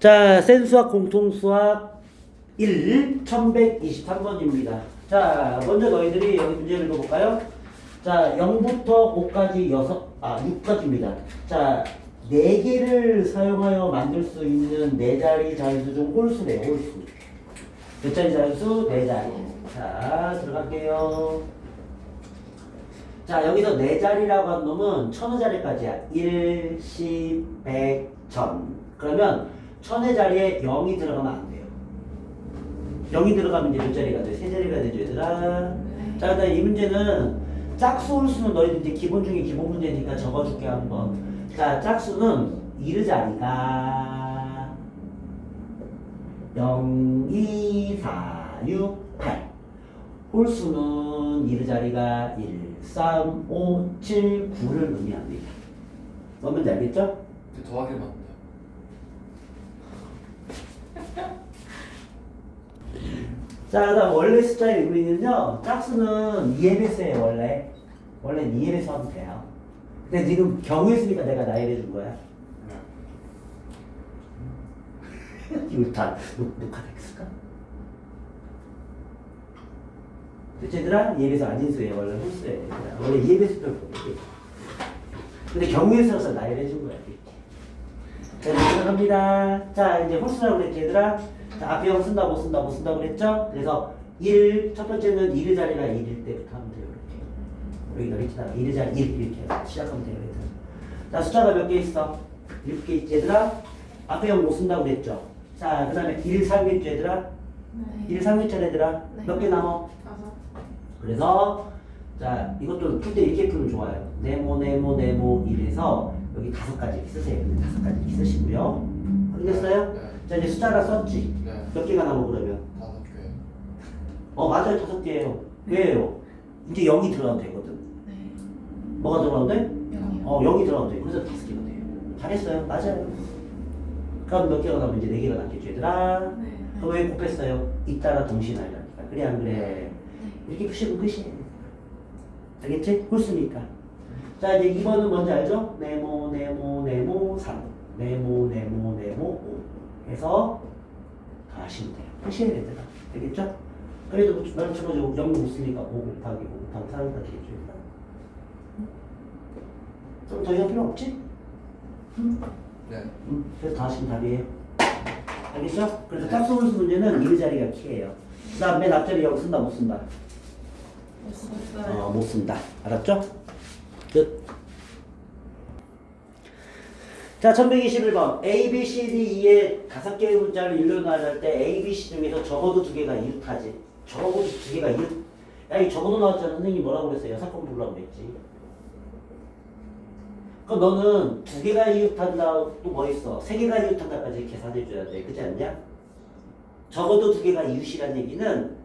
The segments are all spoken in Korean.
자, 센수학 공통수학 1, 1123번입니다. 자, 먼저 너희들이 여기 문제 읽어볼까요? 자, 0부터 5까지 6, 아, 6까지입니다. 자, 4개를 사용하여 만들 수 있는 4자리 자연수 중 홀수래요, 홀수. 몇 자리 자연수? 4자리. 자, 들어갈게요. 자, 여기서 4자리라고 한 놈은 천의 자리까지야. 1, 10, 100, 1000. 그러면 천의 자리에 0이 들어가면 안 돼요. 0이 들어가면 이제 몇 자리가 돼? 세 자리가 되죠, 얘들아. 자, 그다음 이 문제는 짝수 홀수는 너희들 이제 기본 중에 기본 문제니까 적어줄게 한번. 자, 짝수는 이르 자리가 0, 2, 4, 6, 8. 홀수는 이르 자리가 1, 3, 5, 7, 9를 의미합니다. 뭔지 알겠죠? 근데 더하기 맞나요? 자, 그다음 원래 숫자의 의미는요. 짝수는 2앱에서예요 원래. 원래 2앱에서 하면 돼요. 근데 지금 경우에 쓰니까 내가 나열해 준 거야. 이거 다 녹- 녹화됐을까? 얘들아? 2앱에서 안진수예요 원래 홀수예요. 원래 2앱에서 좀 근데 경우에 써서 나열해 준 거야 이렇게. 자, 이제 들어갑니다. 자, 이제 홀수라고 그랬지, 얘들아? 자, 앞에 0 쓴다, 못 쓴다, 못 쓴다 그랬죠? 그래서 1, 첫 번째는 1의 자리가 1일 때부터 하면 돼요, 이렇게. 여기 너희치다가 1의 자리 1, 이렇게 시작하면 돼요, 얘들아. 자, 숫자가 몇 개 있어? 7개 있지, 얘들아? 앞에 0못 쓴다고 그랬죠? 자, 그 다음에 1, 3겠죠, 얘들아? 1, 3겠죠, 얘들아? 네. 몇개 남아? 다섯. 그래서 자 이것도 풀 때 이렇게 풀면 좋아요. 네모 네모 네모 이래서 여기 다섯 가지 이렇게 쓰세요. 다섯 가지 이렇게 쓰시고요. 네. 자 이제 숫자를 썼지. 네. 몇 개가 남아 그러면? 다섯 개. 어 맞아요 다섯 개예요. 왜요? 이제 0이 들어가면 되거든. 네. 뭐가 들어가면 돼? 영이요. 어 0이 들어가면 돼. 그래서 다섯 개가 돼요. 잘했어요. 맞아요. 그럼 몇 개가 남으면 이제 네 개가 남겠죠 얘들아. 네. 그럼 왜 곱했어요? 동시에 나열하니까. 그래 안 그래? 네. 이렇게 푸시면 끝이에요. 알겠지? 홀수니까. 자, 이제 2번은 뭔지 알죠? 네모, 네모, 네모, 3. 네모, 네모, 네모, 5. 해서 다 하시면 돼요. 하셔야 되더라. 알겠죠? 그래도 뭐 나는 쳐가지고 0못 쓰니까 5 곱하기 5 곱하기 4가 되겠죠. 일단. 좀더 이상 필요 없지? 네. 음, 그래서 다 하시면 답이에요. 알겠죠? 그래서 짝수 홀수 문제는 이 자리가 키예요. 그 다음 맨 앞자리 0 쓴다, 못 쓴다? 없어요. 어, 못 쓴다. 알았죠? 끝. 자, 1121번. A, B, C, D, E의 다섯 개의 문자를 일로 나열할 때 A, B, C 중에서 적어도 두 개가 이웃하지. 적어도 두 개가 이웃. 야, 이 적어도 나왔잖아. 선생님이 뭐라고 그랬어요? 여사건 보려고 그랬지. 그럼 너는 두 개가 이웃한다, 또 뭐 있어? 세 개가 이웃한다까지 계산해줘야 돼. 그렇지 않냐? 적어도 두 개가 이웃이란 얘기는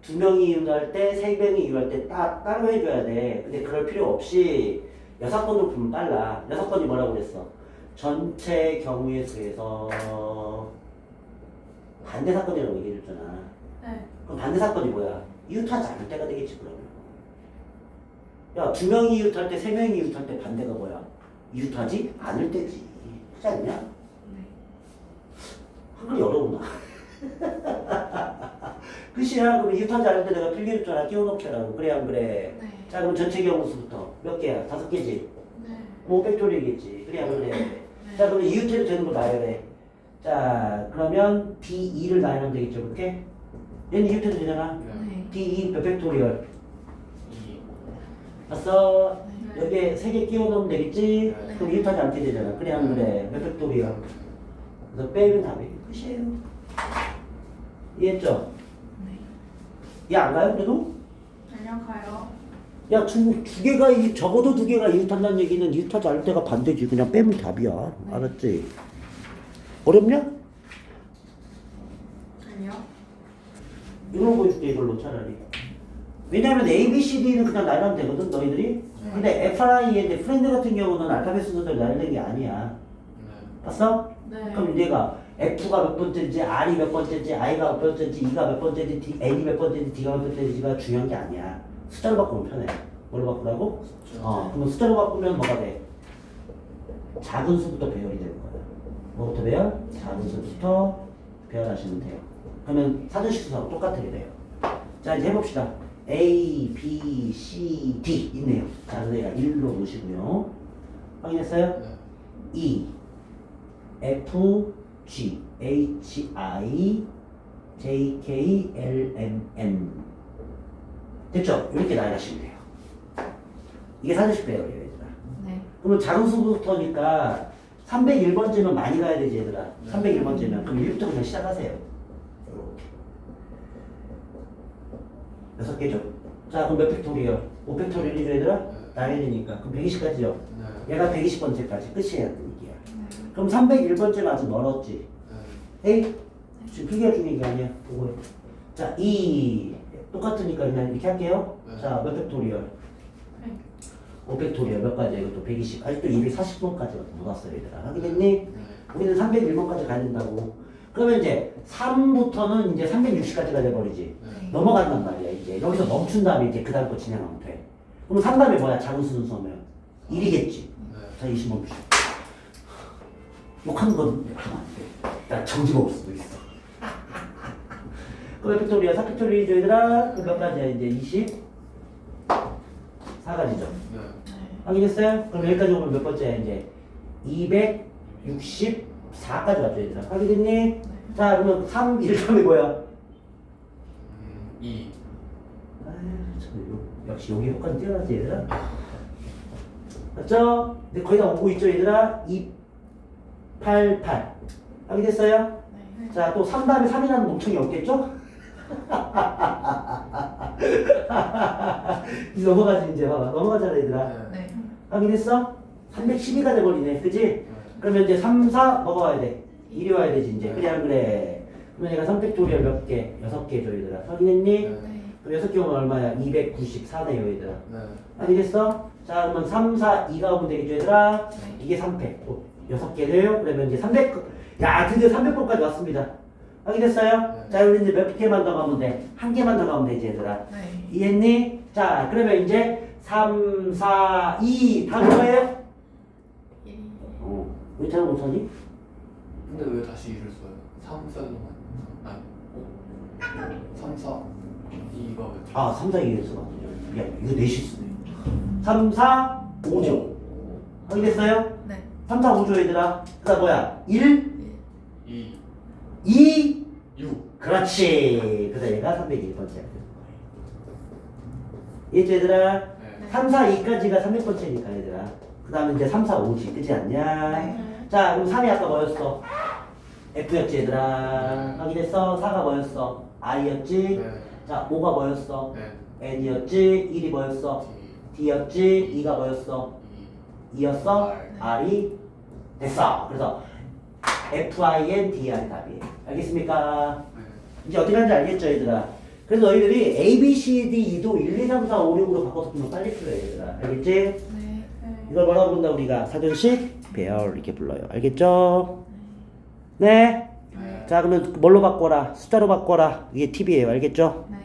두 명이 이웃할 때, 세 명이 이웃할 때 따, 따로 해줘야 돼. 근데 그럴 필요 없이 여섯 번으로 풀면 빨라. 여섯 번이 뭐라고 그랬어? 전체 경우의 수에서 반대 사건이라고 얘기해줬잖아. 네. 그럼 반대 사건이 뭐야? 이웃하지 않을 때가 되겠지 그러면. 야, 두 명이 이웃할 때, 세 명이 이웃할 때 반대가 뭐야? 이웃하지 않을 때지. 그렇지 않냐? 네. 한글이 어려우나? 끝이야. 그럼 이웃하지 않을 때 내가 필기했잖아. 끼워놓게라고. 그래, 안 그래? 네. 자, 그럼 전체 경우수부터 몇 개야? 다섯 개지? 네. 뭐 팩토리겠지. 그래, 안 그래? 네. 자, 그러면 이웃해도 되는 거 나열해. 자, 그러면 D2를 나열하면 되겠죠, 그렇게? 얘는 이웃해도 되잖아. 네. 네. D2 몇 팩토리얼? 이. 봤어? 네. 여기에 세 개 끼워 넣으면 되겠지? 네. 그럼 이웃하지 않게 되잖아. 그래, 안 그래? 몇 팩토리얼? 그래서 빼면 답이 끝이에요. 이해했죠? 네. 얘안 가요, 그래도? 안녕하세요. 야, 두, 두 개가, 이- 적어도 두 개가 이웃한다는 얘기는 이웃하지 않을 때가 반대지. 그냥 빼면 답이야. 알았지? 어렵냐? 아니요. 이걸로 보여줄게, 이걸로 차라리. 왜냐면 A, B, C, D는 그냥 나열하면 되거든, 너희들이. 근데 F, R, I, N, 프렌드 같은 경우는 알파벳 순서대로 나열된 게 아니야. 네. 봤어? 네. 그럼 얘가 F가 몇 번째인지, R이 몇 번째인지, I가 몇 번째인지, E가 몇 번째인지, D, N이 몇 번째인지, D가 몇 번째인지가 중요한 게 아니야. 숫자로 바꾸면 편해. 뭘로 바꾸라고? 어, 그러면 숫자로 바꾸면 뭐가 돼? 작은 수부터 배열이 되는 거야. 뭐부터 배열? 자문서부터 배열하시면 돼요. 그러면 사전식 수사하고 똑같게 돼요. 자 이제 해봅시다. A, B, C, D 있네요. 자 그래서 1로 놓으시고요. 확인했어요? 네. E, F, G, H, I, J, K, L, M, N 됐죠? 이렇게 나열하시면 돼요. 이게 사전식 배열이에요, 얘들아. 네. 그러면 자루수부터니까 301번째면 많이 가야 되지, 얘들아. 301번째면. 그럼 1부터 그냥 시작하세요. 이렇게. 여섯 개죠? 자, 그럼 몇 팩토리요? 5팩토리이죠, 얘들아? 당연히니까. 그럼 120까지요. 네. 얘가 120번째까지 끝이에요, 이게. 그럼 301번째는 아직 멀었지. 네. 에이? 지금 크기가 중요한 게 아니야. 보고. 자, 2. 똑같으니까 그냥 이렇게 할게요. 네. 자, 몇 팩토리요? 5팩토리요. 몇 가지? 이것도 120. 아직도 240번까지 못 왔어요, 얘들아. 확인했니? 네. 우리는 301번까지 가야 된다고. 그러면 이제 3부터는 이제 360까지가 돼버리지. 네. 넘어간단 말이야, 이제. 여기서 멈춘 다음에 이제 그 다음 거 진행하면 돼. 그럼 3다음에 뭐야? 작은 순서면 1이겠지. 네. 자, 20 멈추. 욕하는 건 욕하면 안 돼. 나 정지가 없을 수도 있어. 그럼 팩토리야, 4팩토리 얘들아. 그럼 몇 가지야, 이제 20? 4가지죠. 네. 확인했어요? 그럼 여기까지 오면 몇 번째야, 이제? 264까지 왔죠, 얘들아. 확인했니? 자, 그러면 3, 1, 3이 뭐야? 음, 2. 아유, 참, 요- 역시 여기 효과는 뛰어나지, 얘들아. 맞죠? 근데 거의 다 오고 있죠, 얘들아? 2, 8, 8. 확인됐어요? 네. 자, 또 3 다음에 3이라는 멍청이 없겠죠? 이제 넘어가지, 이제 봐봐. 넘어가잖아, 얘들아. 네. 네. 확인했어? 312가 돼버리네, 그지? 네. 그러면 이제 3, 4 먹어야 돼. 이리 와야 되지, 이제. 그래, 안 그래? 그러면 얘가 3팩토리얼 몇 개? 6개 줘, 얘들아. 확인했니? 네. 네. 그럼 6개 오면 얼마야? 294네요, 얘들아. 네. 알겠어? 자, 그러면 3, 4, 2가 오면 되겠죠, 얘들아? 네. 이게 3팩. 또 6개래요? 그러면 이제 300, 야, 드디어 300번까지 왔습니다. 확인됐어요? 네. 자, 우리 이제 몇 개만 더 가면 돼? 한 개만 더 가면 되지, 얘들아. 네. 이해했니? 자, 그러면 이제 3, 4, 2, 다 뭐예요? 일. 어, 왜 잘 못하니? 근데 왜 다시 2를 써요? 3 써야만. 아니. 3, 4. 2가 왜? 아, 3, 4, 2에서 야, 이거 내 실수네. 3, 4, 5죠. 확인됐어요? 네. 3, 4, 5죠, 얘들아. 그 다음 뭐야? 1, 2. 2, 6. 그렇지. 그래서 얘가 301번째가 되는 거예요. 이해했죠, 얘들아? 네. 3, 4, 2까지가 300번째니까, 얘들아. 그 다음에 이제 3, 4, 5지. 그지 않냐? 네. 자, 그럼 3이 아까 뭐였어? F였지, 얘들아. 네. 확인했어? 4가 뭐였어? I였지? 네. 자, 5가 뭐였어? 네. N이었지? 1이 뭐였어? D. D였지? 2가 뭐였어? 2. 2였어? R. R이 됐어. 그래서 F-I-N, D-R이 답이에요. 알겠습니까? 네. 이제 어디 가는지 알겠죠, 얘들아? 그래서 너희들이 A, B, C, D, E도 1, 2, 3, 4, 5, 6으로 바꿔서 좀 빨리 풀어야 얘들아. 알겠지? 네. 이걸 뭐라고 부른다, 우리가? 사전식 배열 이렇게 불러요. 알겠죠? 네? 네. 자, 그러면 뭘로 바꿔라? 숫자로 바꿔라. 이게 팁이에요. 알겠죠? 네.